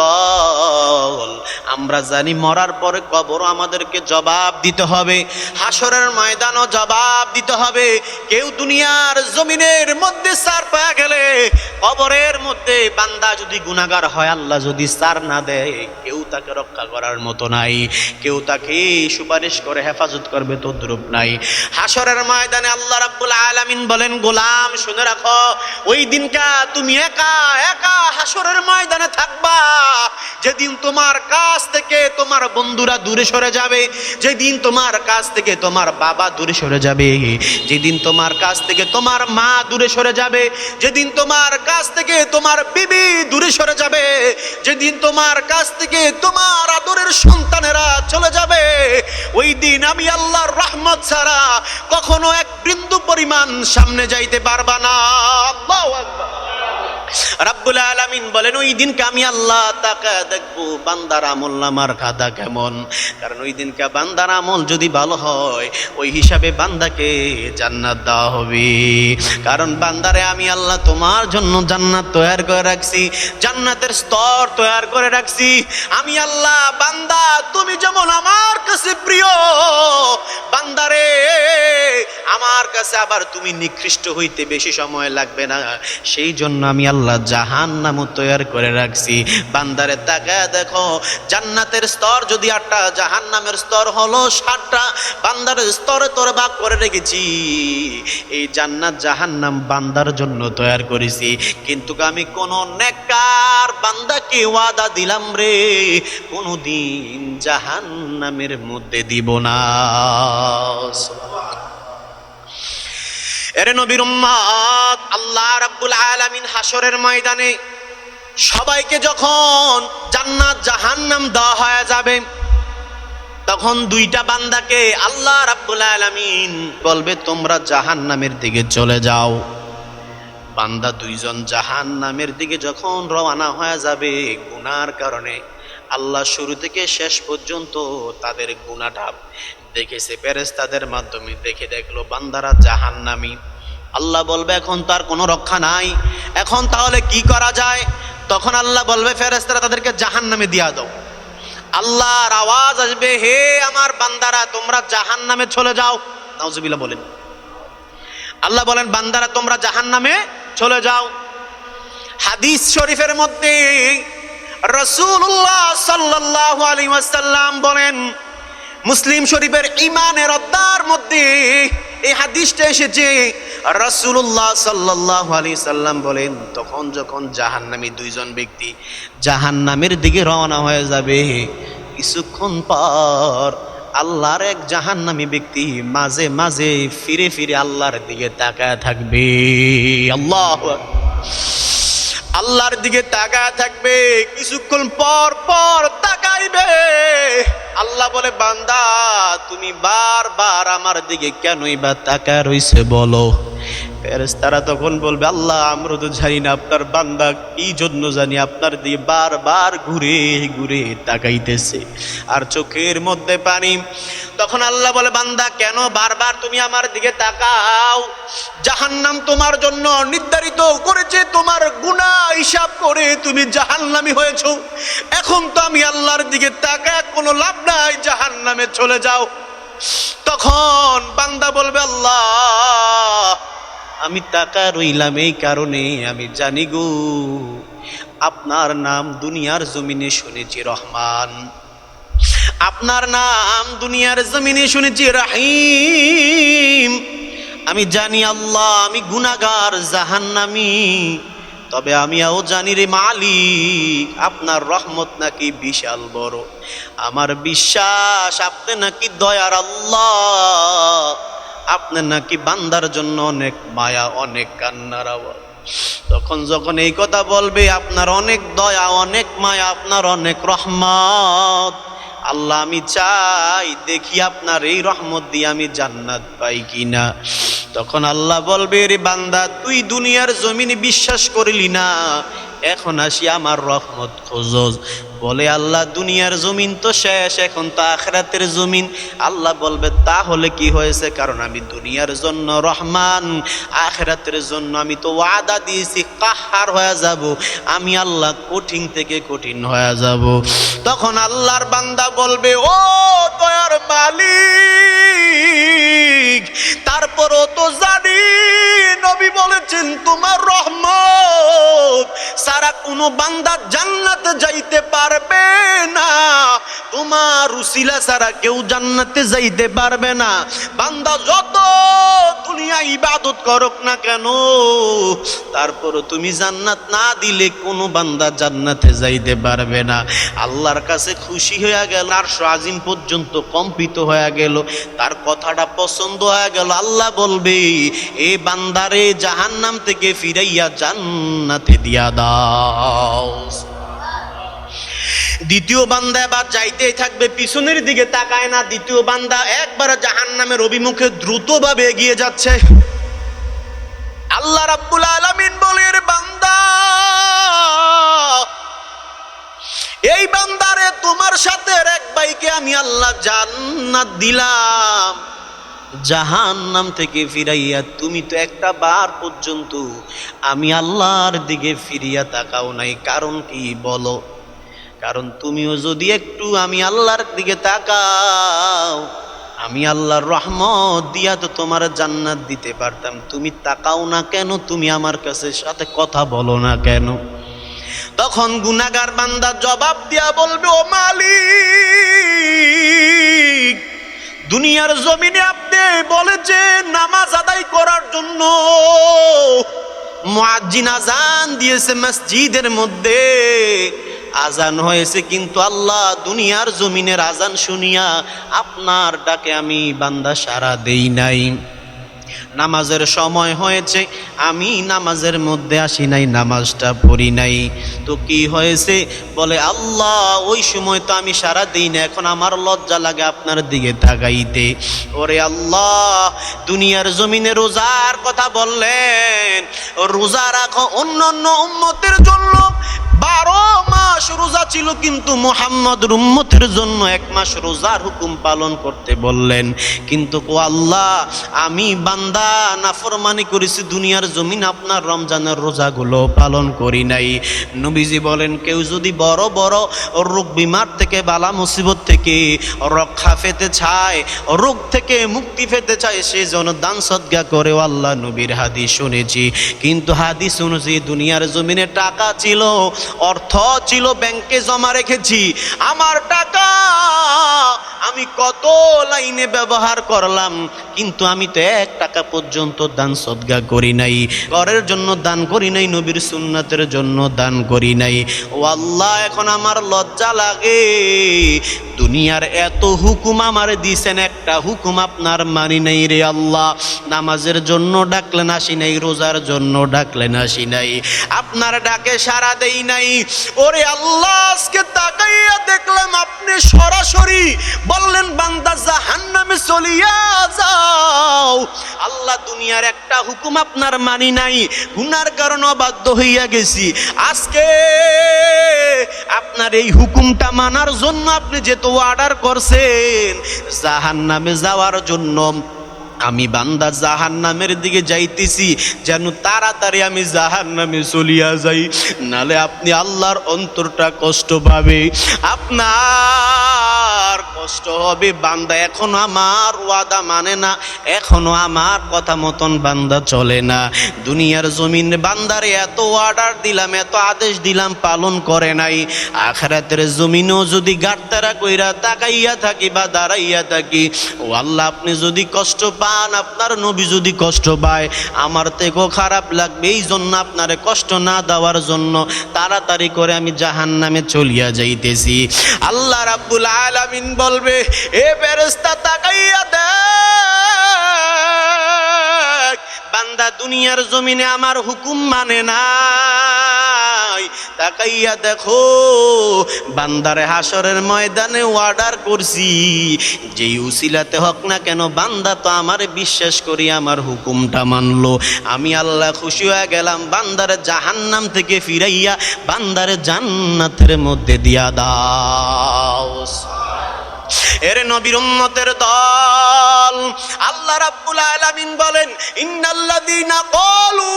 দল। আমরা জানি মরার পরে কবর আমাদেরকে জবাব দিতে হবে। হাসরের ময়দানও জবাব দিতে হবে। কেউ দুনিয়ার জমিনের মধ্যে সার পাওয়া গেলে কবরের মধ্যে বান্দা যদি গুনাগার হয়, আল্লাহ যদি সার না দেয়, কেউ তাকে রক্ষা করার মতো নাই। কেউ তাকে সুপারিশ করে হেফাজত করবে তো দ্রুপ নাই। হাসরের ময়দানে আল্লাহ রাব্বুল আলামিন বলেন, গোলাম, শুনে রাখো, ওই দিনকা তুমি একা একা হাসরের ময়দানে থাকবা যেদিন তোমার কাছ থেকে তোমার বন্ধুরা দূরে সরে যাবে, যেদিন তোমার কাছ থেকে তোমার বাবা দূরে সরে যাবে, যেদিন তোমার কাছ থেকে তোমার মা দূরে সরে যাবে, যেদিন তোমার কাছ থেকে তোমার বিবি দূরে সরে যাবে, যেদিন তোমার কাছ থেকে তোমার আদরের সন্তানেরা চলে যাবে, ওই দিন আমি আল্লাহর রহমত ছাড়া কখনো এক বিন্দু পরিমাণ সামনে যাইতে পারবা না আল্লাহু। রাব্বুল আলামিন বলেন, ওই দিনকে আমি আল্লাহ তাকা দেখব, বান্দার আমল নামার খাতা কেমন? কারণ ওই দিনকে বান্দার আমল যদি ভালো হয়, ওই হিসাবে বান্দাকে জান্নাত দেওয়া হবে। কারণ বান্দারে আমি আল্লাহ তোমার জন্য জান্নাত তৈরি করে রাখছি, জান্নাতের স্তর তৈরি করে রাখছি। আমি আল্লাহ, বান্দা, তুমি যেমন আমার কাছে প্রিয় বান্দারে আমার কাছে আবার তুমি নিকৃষ্ট হইতে বেশি সময় লাগবে না। সেই জন্য আমি আল্লাহ জাহান নামও তৈরি করে রাখছি। বান্দারে, তাকায় দেখো, জান্নাতের স্তর যদি আটটা জাহান নামের স্তর হলো ষাটটা বান্দার স্তরে তোরে ভাগ করে রেখেছি। এই জান্নাত জাহান নাম বান্দার জন্য তৈরি করেছি। কিন্তু আমি কোন নেকার বান্দাকে ওয়াদা দিলাম রে, কোনোদিন জাহান নামের মধ্যে দিব না। এরে নবীর উম্মাদ, আল্লাহ রাব্বুল আলামিন হাসরের ময়দানে সবাইকে যখন জান্নাত জাহান্নাম দেওয়া হয়ে যাবে, তখন দুইটা বান্দাকে আল্লাহ রাব্বুল আলামিন বলবে, তোমরা জাহান্নামের দিকে চলে যাও। বান্দা দুইজন জাহান্নামের দিকে যখন রওনা হয়ে যাবে গুনার কারণে, আল্লাহ শুরু থেকে শেষ পর্যন্ত তাদের গুনাটা দেখেছে, ফেরেশতাদের মাধ্যমে দেখে দেখল, বান্দারা জাহান্নামী। আল্লাহ বলবে, এখন তার কোনো রক্ষা নাই। এখন তাহলে কি করা যায়? তখন আল্লাহ বলবে ফেরেস্তারা তাদেরকে জাহান্নামে দিয়া দাও। আল্লাহর আওয়াজ আসবে, হে আমার বান্দারা, তোমরা জাহান্নামে চলে যাও। নাউজুবিল্লাহ বলেন। আল্লাহ বলেন, বান্দারা, তোমরা জাহান নামে চলে যাও। হাদিস শরীফের মধ্যে রসুল্লাহ সাল্লাল্লাহু আলাইহি ওয়াসাল্লাম বলেন মুসলিম শরীফের ইমানের অধ্যার মধ্যে এই হাদিসটা এসেছে। রাসূলুল্লাহ সাল্লাল্লাহু আলাইহি সাল্লাম বলেন, তখন যখন জাহান্নামী দুইজন ব্যক্তি জাহান্নামের দিকে রওনা হয়ে যাবে, কিছুক্ষণ পর আল্লাহর এক জাহান্নামী ব্যক্তি মাঝে মাঝে ফিরে ফিরে আল্লাহর দিকে তাকায় থাকবে। আল্লাহ আল্লাহর দিকে তাকায় থাকবে, কিছুক্ষণ পর পর তাকাইবে। আল্লাহ বলে বান্দা তুমি বারবার আমার দিকে কেনই বা তাকায় রইছে বলো। ফেরেশতারা তখন বলবে, আল্লাহ, আমরা তো জানি না আপনার বান্দা কি জন্য জানি, আপনার দিয়ে বারবার ঘুরে ঘুরে তাকাইতেছে আর চোখের মধ্যে পানি। তখন আল্লাহ বলে, বান্দা, কেন বারবার তুমি আমার দিকে তাকাও? জাহান্নাম তোমার জন্য নির্ধারিত করেছে, তোমার গুনাহ হিসাব করে তুমি জাহান্নামি হয়েছ। এখন তো আমি আল্লাহর দিকে তাকায়, কোনো লাভ নাই, জাহান্নামে চলে যাও। তখন বান্দা বলবে, আল্লাহ আমি টাকা রইলাম এই কারণে, আমি জানি গো, আপনার নাম দুনিয়ার জমিনে শুনেছি রহমান। আপনার নাম দুনিয়ার জমিনে শুনেছি রাহিম। আমি জানি আল্লাহ, আমি গুনাগার জাহান্নামি। তবে আমিও জানি রে মালিক, আপনার রহমত নাকি বিশাল বড়। আমার বিশ্বাস, আপনি নাকি দয়ার আল্লাহ। আপনার নাকি বান্দার জন্য অনেক মায়া, অনেক কান্নার আওয়াজ। তখন যখন এই কথা বলবে, আপনার অনেক দয়া, অনেক মায়া, আপনার অনেক রহমত। আল্লাহ, আমি চাই দেখি আপনার এই রহমত দিয়ে আমি জান্নাত পাই কিনা। তখন আল্লাহ বলবে রে বান্দা, তুই দুনিয়ার জমিনে বিশ্বাস করিলি না। এখন আসি আমার রহমত খোঁজ বলে আল্লাহ, দুনিয়ার জমিন তো শেষ, এখন তো আখরাতের জমিন। আল্লাহ বলবে, তাহলে কি হয়েছে? কারণ আমি দুনিয়ার জন্য রহমান, আখরাতের জন্য আমি তো ওয়াদা দিয়েছি, কাহার হয়ে যাব? আমি আল্লাহ কঠিন থেকে কঠিন হয়ে যাব। তখন আল্লাহর বান্দা বলবে, ও দয়ার মালিক, তারপরও তো জানি, নবী বলেছেন, তোমার রহমত সারা কোনো বান্দা জান্নাতে যাইতে পারবে না। তোমার উসিলা ছাড়া কেউ জান্নাতে যাইতে পারবে না। বান্দা যত দুনিয়া ইবাদত করক না কেন তারপর তুমি জান্নাত না দিলে কোনো বান্দা জান্নাতে যাইতে পারবে না। আল্লাহর কাছে খুশি হয়ে গেল আর আজিম পর্যন্ত কম্পিত হয়ে গেল, তার কথাটা পছন্দ হয়ে গেল। আল্লাহ বলবে, এ বান্দারে জাহান্নাম থেকে ফিরাইয়া জান্নাতে দিয়া দাও দ্বিতীয় বান্দা এবার যাইতেই থাকবে, পিছনের দিকে তাকায় না। দ্বিতীয় বান্দা একবার জাহান জাহান্নামের অভিমুখে দ্রুতভাবে এগিয়ে যাচ্ছে। আল্লাহ রাব্বুল আলামিন বলে, "এর বান্দা, এই বান্দারে তোমার সাথে এক বাইকে আমি আল্লাহ জান্নাত দিলাম। জাহান্নাম থেকে ফিরাইয়া তুমি তো একটা বার পর্যন্ত আমি আল্লাহর দিকে ফিরিয়া তাকাও নাই। কারণ কি বলো? কারণ তুমিও যদি একটু আমি আল্লাহর দিকে তাকাও, আমি আল্লাহর রহমত দিয়া তো তোমার জান্নাত দিতে পারতাম। তুমি তাকাও না কেন? তুমি আমার কাছে সাথে কথা বলো না কেন? তখন গুনাগার বান্দা জবাব দিয়া বলবে, ও মালিক দুনিয়ার জমিনে আপনি যে নামাজ আদায় করার জন্য। মুয়াজ্জিন আজান দিয়েছে মসজিদের মধ্যে। আজান হয়েছে কিন্তু আল্লাহ দুনিয়ার জমিনের আজান শুনিয়া আপনার ডাকে আমি বান্দা সারা দেই নাই। নামাজের সময় হয়েছে, আমি নামাজের মধ্যে আসি নাই, নামাজটা পড়ি নাই। তো কি হয়েছে? বলে, আল্লাহ, ওই সময় তো আমি সারা দিই না এখন আমার লজ্জা লাগে আপনার দিকে তাকাইতে। ওরে আল্লাহ, দুনিয়ার জমিনে রোজার কথা বললেন, রোজা রাখো অন্য অন্য উম্মতের জন্য। বারো মাস রোজা ছিল কিন্তু মোহাম্মদ উম্মতের জন্য এক মাস রোজার হুকুম পালন করতে বললেন। কিন্তু ও আল্লাহ, আমি বান্দা নাফরমানি করেছি, দুনিয়ার জমিন আপনার রমজানের রোজাগুলো পালন করি নাই। নবীজি বলেন, কেউ যদি বড় বড় রোগ বিমার থেকে, বালা মুসিবত থেকে রক্ষা পেতে চায়, রোগ থেকে মুক্তি পেতে চায়, সে যেন দান সদ্গা করে আল্লাহ নবীর হাদিস শুনেছি। কিন্তু হাদিস শুনেছি দুনিয়ার জমিনে টাকা ছিল, অর্থ ছিল ব্যাংকে জমা রেখেছি। আমার টাকা আমি কত লাইনে ব্যবহার করলাম, কিন্তু আমি তো এক টাকা পর্যন্ত দান সদ্গা করি নাই। ঘরের জন্য দান করি নাই, নবীর সুন্নাতের জন্য দান করি নাই। ও আল্লাহ এখন আমার লজ্জা লাগে। দুনিয়ার এত হুকুম আমার দিছেন, একটা হুকুম আপনার মানি নাই রে আল্লাহ। নামাজের জন্য ডাকলেন আসি নাই, রোজার জন্য ডাকলেন আসি নাই। আপনার ডাকে সারা দেই নাই। ওরে আল্লাহ, আজকে তাকাইয়া দেখলাম আপনি সরাসরি বললেন, বান্দা জাহান্নামে চলিয়া যাও। আল্লাহ দুনিয়ার একটা হুকুম আপনার মানি নাই। গুনার কারণ অবাধ্য হইয়া গেছি। আজকে আপনার এই হুকুমটা মানার জন্য আপনি যেহেতু অর্ডার করছেন, জাহান্নামে যাওয়ার জন্য আমি বান্দা জাহান নামের দিকে যাইতেছি, যেন তাড়াতাড়ি আমি জাহান নামে চলিয়া যাই। নালে আপনি আল্লাহর অন্তরটা কষ্ট পাবে। আপনার কষ্ট হবে, বান্দা এখনও আমার ওয়াদা মানে না, এখনও আমার কথা মতন বান্দা চলে না। দুনিয়ার জমিন বান্দারে এত অর্ডার দিলাম, এত আদেশ দিলাম, পালন করে নাই। আখরাতের জমিনও যদি গাড়তারা কইরা তাকাইয়া থাকি বা দাঁড়াইয়া থাকি, ও আল্লাহ আপনি যদি কষ্ট পান, আপনার নবী যদি কষ্ট পায়, আমার থেকেও খারাপ লাগবে। এই জন্য আপনারে কষ্ট না দেওয়ার জন্য তাড়াতাড়ি করে আমি জাহান নামে চলিয়া যাইতেছি। আল্লাহ রাব্বুল আলামিন বলবে, এ ফেরেশতা তাকাইয়া দেখ, বান্দা দুনিয়ার জমিনে আমার হুকুম মানে নাই। তাকাইয়া দেখো, বান্দারে হাসরের ময়দানে অর্ডার করছি। যেই উসিলাতে হক না কেন, বান্দা তো আমার বিশ্বাস করি আমার হুকুমটা মানলো। আমি আল্লাহ খুশি হয়ে গেলাম, বান্দারে জাহান্নাম থেকে ফিরাইয়া বান্দারে জান্নাতের মধ্যে দিয়া দাও। এর নবীর উম্মতের দল। আল্লাহ রাব্বুল আলামিন বলেন ইন্নাল্লাযীনা ক্বালু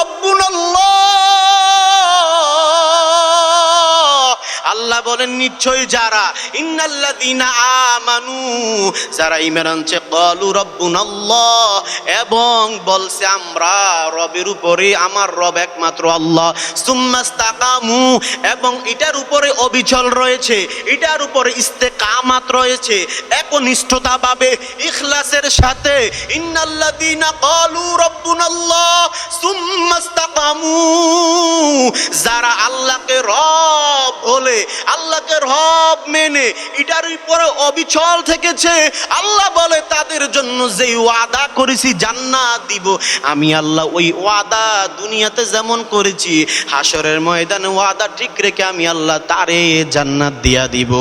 রাব্বুনাল্লাহ আল্লাহ বলেন নিশ্চয় যারা, ইন্নাল্লাযীনা আমানু যারা ঈমান আনছে, ক্বালু রাব্বুনাল্লাহ এবং বলছে, আমরা রবের উপরে, আমার রব একমাত্র আল্লাহ সুম্মাস্তাকামু এবং এটার উপরে অবিচল রয়েছে, এটার উপরে ইস্তেকামাত রয়েছে একনিষ্ঠতা পাবে ইখলাসের সাথে, ইন্নাল্লাযীনা ক্বালু রাব্বুনাল্লাহ সুম্মাস্তাকামু যারা আল্লাহকে রব বলে, আল্লাহকে রব মেনে, এটার উপরে অবিচল থেকেছে। আল্লাহ বলে, তাদের জন্য যেই ওয়াদা করেছি, জান্নাত দিব। আমি আল্লাহ ওই ওয়াদা দুনিয়াতে যেমন করেছি হাসরের ময়দানে ওয়াদা ঠিক রেখে আমি আল্লাহ তারে জান্নাত দিয়া দিব।